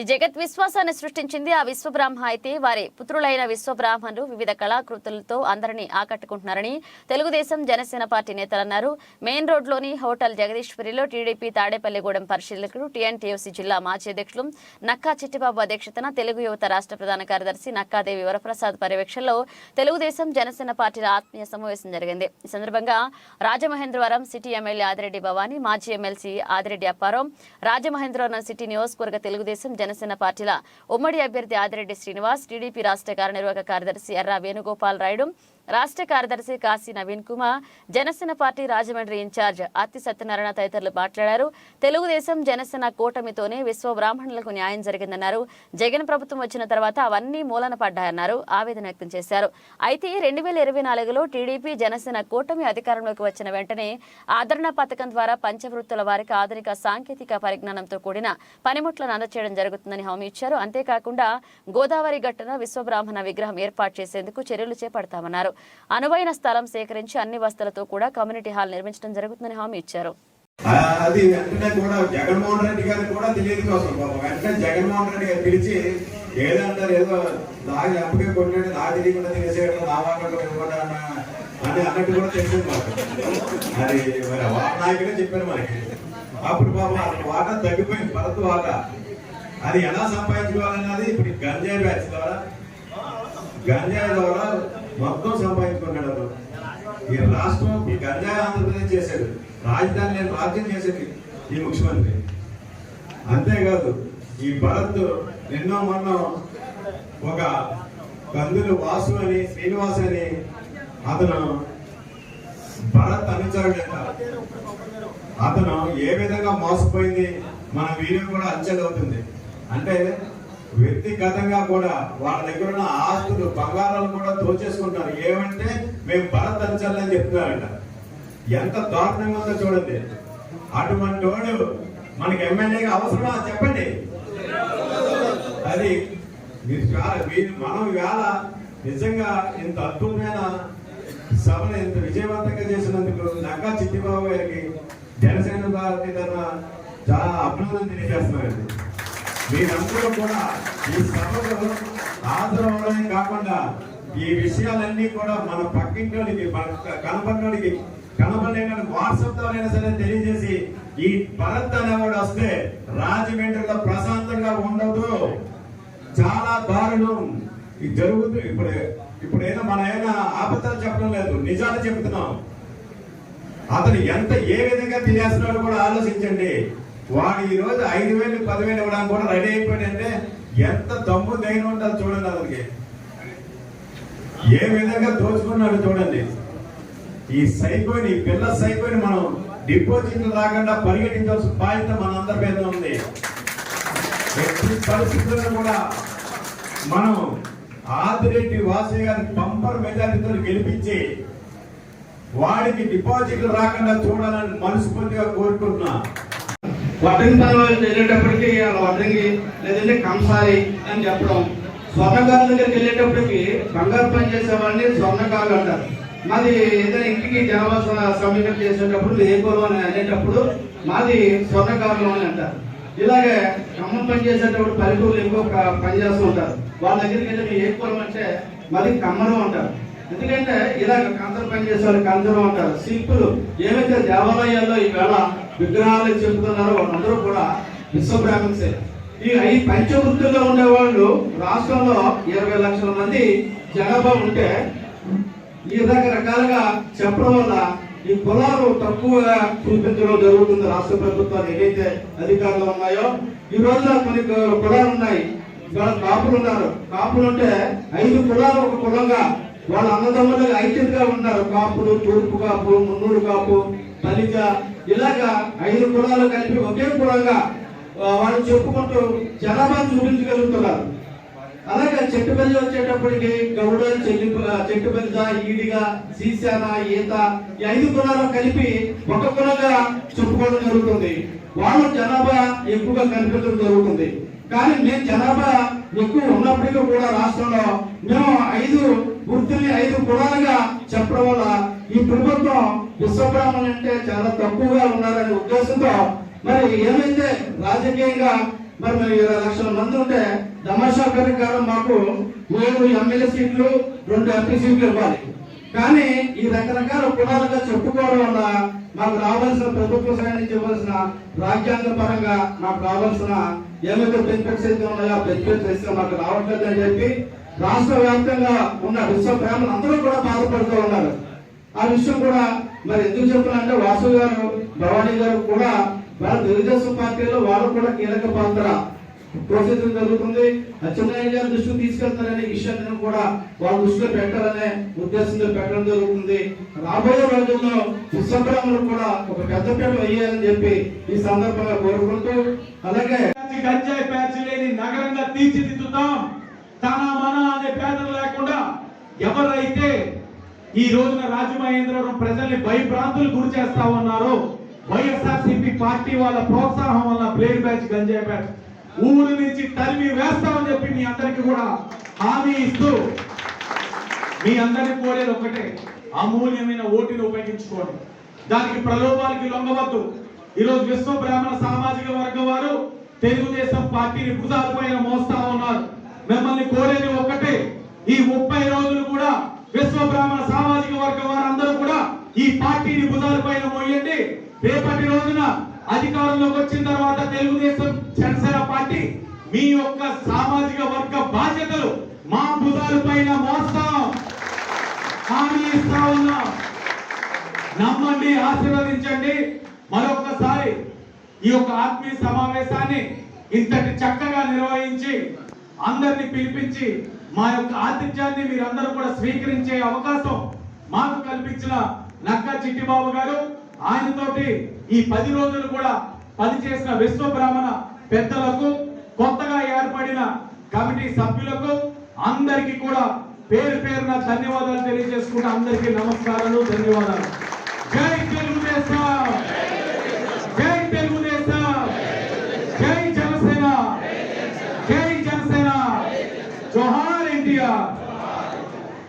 ఈ జగత్ విశ్వాసాన్ని సృష్టించింది ఆ విశ్వబ్రాహ్మ అయితే. వారి పుత్రులైన విశ్వబ్రాహ్మణులు వివిధ కళాకృతులతో అందరినీ ఆకట్టుకుంటున్నారని తెలుగుదేశం జనసేన పార్టీ నేతలు అన్నారు. మెయిన్ రోడ్లోని హోటల్ జగదీశ్వరిలో టీడీపీ తాడేపల్లిగూడెం పరిశీలకులు టీఎన్టీయూసీ జిల్లా మాజీ అధ్యక్షులు నక్కా చిట్టిబాబు అధ్యక్షతన తెలుగు యువత రాష్ట్ర ప్రధాన కార్యదర్శి నక్కాదేవి వరప్రసాద్ పర్యవేక్షణలో తెలుగుదేశం జనసేన పార్టీల ఆత్మీయ సమావేశం జరిగింది. ఈ సందర్భంగా రాజమహేంద్రవరం సిటీ ఎమ్మెల్యే ఆదిరెడ్డి భవానీ మాజీ ఎమ్మెల్సీ ఆదిరెడ్డి అప్పారావు రాజమహేంద్రవరం సిటీ నియోజకవర్గ తెలుగుదేశం జనసేన పార్టీల ఉమ్మడి అభ్యర్థి ఆదిరెడ్డి శ్రీనివాస్ టీడీపీ రాష్ట్ర కార్యనిర్వాహక కార్యదర్శి ఎర్రా వేణుగోపాల్ రాయుడు రాష్ట్ర కార్యదర్శి కాశీ నవీన్ కుమార్ జనసేన పార్టీ రాజమండ్రి ఇన్ఛార్జ్ అత్తి సత్యనారాయణ తదితరులు మాట్లాడారు. తెలుగుదేశం జనసేన కూటమితోనే విశ్వ బ్రాహ్మణులకు న్యాయం జరిగిందన్నారు. జగన్ ప్రభుత్వం వచ్చిన తర్వాత అవన్నీ మూలన పడ్డాయన్నారు. ఆవేదన వ్యక్తం చేశారు. అయితే రెండు వేల ఇరవై నాలుగులో టీడీపీ జనసేన కూటమి అధికారంలోకి వచ్చిన వెంటనే ఆదరణ పథకం ద్వారా పంచవృత్తుల వారికి ఆధునిక సాంకేతిక పరిజ్ఞానంతో కూడిన పనిముట్లను అందచేయడం జరుగుతుందని హామీ ఇచ్చారు. అంతేకాకుండా గోదావరి గట్టున విశ్వబ్రాహ్మణ విగ్రహం ఏర్పాటు చేసేందుకు చర్యలు చేపడతామన్నారు. అనువైన స్థలం సేకరించి అన్ని వసతులతో కూడా కమ్యూనిటీ హాల్ నిర్మించడం జరుగుతుందని హామీ ఇచ్చారు. అది వెంటనే కూడా జగన్మోహన్ రెడ్డి గారికి కూడా తెలియదు కోసం పాపం. వెంటనే జగన్మోహన్ రెడ్డి గారు పిలిచి ఏదంటారు ఏదో నాకు ఎంపకే కొట్టాడు నా తెలియకుండా తెలియజేయడం నా వాళ్ళకు ఇవ్వడం అని అన్నట్టు కూడా తెలిసింది మాకు. అది మరి నాయకుడే చెప్పారు మనకి అప్పుడు బాబు అతని వాట తగ్గిపోయింది భరత్ వాట అది ఎలా సంపాదించుకోవాలన్నది ఇప్పుడు గంజాయి బ్యాచ్ ద్వారా గంజాయి ద్వారా మొత్తం సంపాదించుకున్నాడు అతను ఈ రాష్ట్రం ఈ గంజాయి ఆంధ్రప్రదేశ్ చేశాడు. రాజధాని నేను రాజ్యం చేసేది ఈ ముఖ్యమంత్రి. అంతేకాదు ఈ భరత్ నిన్నో మొన్న ఒక కందులు వాసు అని శ్రీనివాస్ అని అతను భరత్ అనుచరుడు అతను ఏ విధంగా మోసపోయింది మన వీడియో కూడా అంచెలవుతుంది అంటే వ్యక్తిగతంగా కూడా వాళ్ళ దగ్గర ఉన్న ఆస్తులు బంగారాలు కూడా దోచేసుకుంటారు. ఏమంటే మేము భరత్ అంచాలని అని చెప్తున్నారంట. ఎంత దారుణంగా ఉందో చూడండి. అటువంటి వాడు మనకి ఎమ్మెల్యేగా అవసరమా? చెప్పండి. అది మీరు చాలా మీరు మనం వేళ నిజంగా ఇంత అద్భుతమైన సభను ఇంత విజయవంతంగా చేసినందుకు నక్కా చిట్టిబాబు గారికి జనసేన పార్టీ తన చాలా అభినందన తెలియజేస్తున్నారండి మీరందరూ కూడా ఈ సభలో హాజరవడమే కాకుండా ఈ విషయాలన్నీ కూడా మన పక్కింటోడికి మన కనపడినోడికి కనపడిన వాట్సాప్ ద్వారైనా సరే తెలియజేసి ఈ భరత్ అనేవాడు వస్తే రాజమండ్రిలో ప్రశాంతంగా ఉండదు చాలా దారుణం. ఇది జరుగుతుంది ఇప్పుడు ఇప్పుడు ఏదో మన ఏమైనా ఆపత్తాలు చెప్పడం లేదు. నిజాలు చెబుతున్నాం. అతను ఎంత ఏ విధంగా తినేస్తున్నాడో కూడా ఆలోచించండి. వాడు ఈ రోజు ఐదు వేలు పదివేలు ఇవ్వడానికి కూడా రెడీ అయిపోయాడంటే ఎంత దమ్ము దైన ఉండాలి చూడండి అతనికి. ఏ విధంగా దోచుకున్నాడు చూడండి. ఈ సైకోని ఈ పిల్ల సైకోని మనం డిపాజిట్లు రాకుండా పరిగెట్టించాల్సిన బాధ్యత మన అందరి మీద ఉంది. ఎట్టి పరిస్థితుల్లో కూడా మనం ఆదిరెడ్డి వాసయ్య గారి పంపర్ మెజారిటీతో గెలిపించి వాడికి డిపాజిట్లు రాకుండా చూడాలని మనస్ఫూర్తిగా కోరుకుంటున్నా. వడ్రంగి వెళ్ళేటప్పటికి వాళ్ళ వడ్రంగి లేదంటే కంసాలి అని చెప్పడం. స్వర్ణకారుల దగ్గరికి వెళ్ళేటప్పటికి బంగారు పని చేసేవాడిని వాళ్ళని స్వర్ణకారులు అంటారు. మాది ఏదైనా ఇంటికి జనవాస స- సమీకరణ చేసేటప్పుడు ఏ కులం అని అనేటప్పుడు మాది స్వర్ణకారులు అని అంటారు. ఇలాగే ఖమ్మం పని చేసేటప్పుడు పల్లెటూరులు ఎక్కువ పని చేస్తూ ఉంటారు. వాళ్ళ దగ్గరికి వెళ్ళి ఏ కులం అంటే మాది కమ్మరం అంటారు. ఎందుకంటే ఇలాగ కందరు పని చేసేవాళ్ళు కందరం అంటారు. శిల్పులు ఏమైతే దేవాలయాల్లో ఈవేళ విగ్రహాలు చెబుతున్నారో. వాళ్ళందరూ కూడా విశ్వబ్రాహ్మణ్సే ఈ ఐదు పంచవృత్తుల్లో ఉండేవాళ్ళు రాష్ట్రంలో ఇరవై లక్షల మంది జనాభా ఉంటే ఈ రకరకాలుగా చెప్పడం వల్ల ఈ కులాలు తక్కువగా చూపించడం జరుగుతుంది రాష్ట్ర ప్రభుత్వాలు ఏవైతే అధికారులు ఉన్నాయో. ఈ రోజున కొన్ని కులాలు ఉన్నాయి. ఇవాళ కాపులు ఉన్నారు. కాపులు ఉంటే ఐదు కులాలు ఒక కులంగా వాళ్ళ అన్నదమ్ములు ఐక్యతగా ఉన్నారు. కాపులు తూర్పు కాపు మున్నూరు కాపు బలిజ ఇలాగా ఐదు కులాలు కలిపి ఒకే కులంగా వాళ్ళు చెప్పుకుంటూ జనాభా చూపించగలుగుతున్నారు. అలాగే చెట్టు బెల్లి వచ్చేటప్పటికి గౌడ చెల్లి చెట్టు బెల్జ ఈడిగా సీసాన ఈత ఈ ఐదు కులాలు కలిపి ఒక కులంగా చెప్పుకోవడం జరుగుతుంది. వాళ్ళు జనాభా ఎక్కువగా కనిపించడం జరుగుతుంది. కానీ నేను జనాభా ఎక్కువ ఉన్నప్పటికీ కూడా రాష్ట్రంలో మేము ఐదు వృత్తిని ఐదు కులాలుగా చెప్పడం వల్ల ఈ ప్రభుత్వం విశ్వబ్రాహ్మణ్ అంటే చాలా తక్కువగా ఉన్నారనే ఉద్దేశంతో మరి ఏమైతే రాజకీయంగా మరి మేము ఇరవై లక్షల మంది ఉంటే తమాషా ప్రకారం మాకు ఏడు ఎమ్మెల్యే సీట్లు రెండు ఎంపీ సీట్లు ఇవ్వాలి. కానీ ఈ రకరకాల కులాలుగా చెప్పుకోవడం వల్ల మాకు రావాల్సిన ప్రభుత్వ సహాయం ఇవ్వాల్సిన రాజ్యాంగ పరంగా మాకు రావాల్సిన ఏమైతే బెనిఫిట్స్ అయితే ఉన్నాయో బెనిఫిట్స్ అయితే మాకు రావట్లేదు అని చెప్పి రాష్ట్ర వ్యాప్తంగా ఉన్న విశ్వ ప్రేమలు అందరూ కూడా బాధపడుతూ ఉన్నారు. ఆ విషయం కూడా మరి ఎందుకు చెప్తున్నా వాసు గారు భవానీ గారు కూడా వాళ్ళ తెలుగుదేశం పార్టీలో వాళ్ళు కూడా కీలక పాత్ర పోషించడం జరుగుతుంది. అచ్చెన్నాయుడు గారి దృష్టికి తీసుకెళ్తారనే విషయాన్ని కూడా వాళ్ళ దృష్టిలో పెట్టాలనే ఉద్దేశంతో పెట్టడం జరుగుతుంది. రాబోయే రోజుల్లో విశ్వబ్రహ్మలు కూడా ఒక పెద్దపీట వేయాలని చెప్పి ఈ సందర్భంగా కోరుకుంటూ అలాగే గంజాయి ప్యాచ్ లేని నగరంగా తీర్చిదిద్దుతాం. తన మన అనే పేదలు లేకుండా ఎవరైతే ఈ రోజున రాజమహేంద్రవరం ప్రజల్ని భయభ్రాంతులు గురి చేస్తా ఉన్నారో. వైఎస్ఆర్సీపీ పార్టీ వాళ్ళ ప్రోత్సాహం వల్ల బ్లేడ్ బ్యాచ్ గంజాయి బ్యాచ్ ఊరు నుంచి తరిమి వేస్తామని చెప్పి మీ అందరికి కూడా హామీ ఇస్తూ మీ అందరినీ కోరేది ఒకటే అమూల్యమైన ఓటుని ఉపయోగించుకోండి. దానికి ప్రలోభాలకి లొంగవద్దు. ఈరోజు విశ్వ బ్రాహ్మణ సామాజిక వర్గం వారు తెలుగుదేశం పార్టీని భుజాల పైన మోస్తా ఉన్నారు. మిమ్మల్ని కోరేది ఒకటే ఈ ముప్పై రోజులు కూడా విశ్వ బ్రాహ్మణ సామాజిక వర్గ వారందరూ కూడా ఈ పార్టీని భుజాల పైన మోయండి. రేపటి రోజున అధికారంలోకి వచ్చిన తర్వాత తెలుగుదేశం జనసేన పార్టీ మీ యొక్క సామాజిక వర్గ బాధ్యతలు మా భుజాల పైన మోస్తాం. హామీ ఇస్తా ఉన్నాం. నమ్మండి ఆశీర్వదించండి. మరొకసారి ఈ యొక్క ఆత్మీయ సమావేశాన్ని ఇంతటి చక్కగా నిర్వహించి అందరిని పిలిపించి మా యొక్క ఆతిథ్యాన్ని మీరందరూ కూడా స్వీకరించే అవకాశం మాకు కల్పించిన నక్క చిట్టిబాబు గారు. ఆయనతోటి ఈ పది రోజులు కూడా పనిచేసిన విశ్వ బ్రాహ్మణ పెద్దలకు కొత్తగా ఏర్పడిన కమిటీ సభ్యులకు అందరికీ కూడా పేరు పేరున ధన్యవాదాలు తెలియజేసుకుంటూ అందరికీ నమస్కారాలు ధన్యవాదాలు.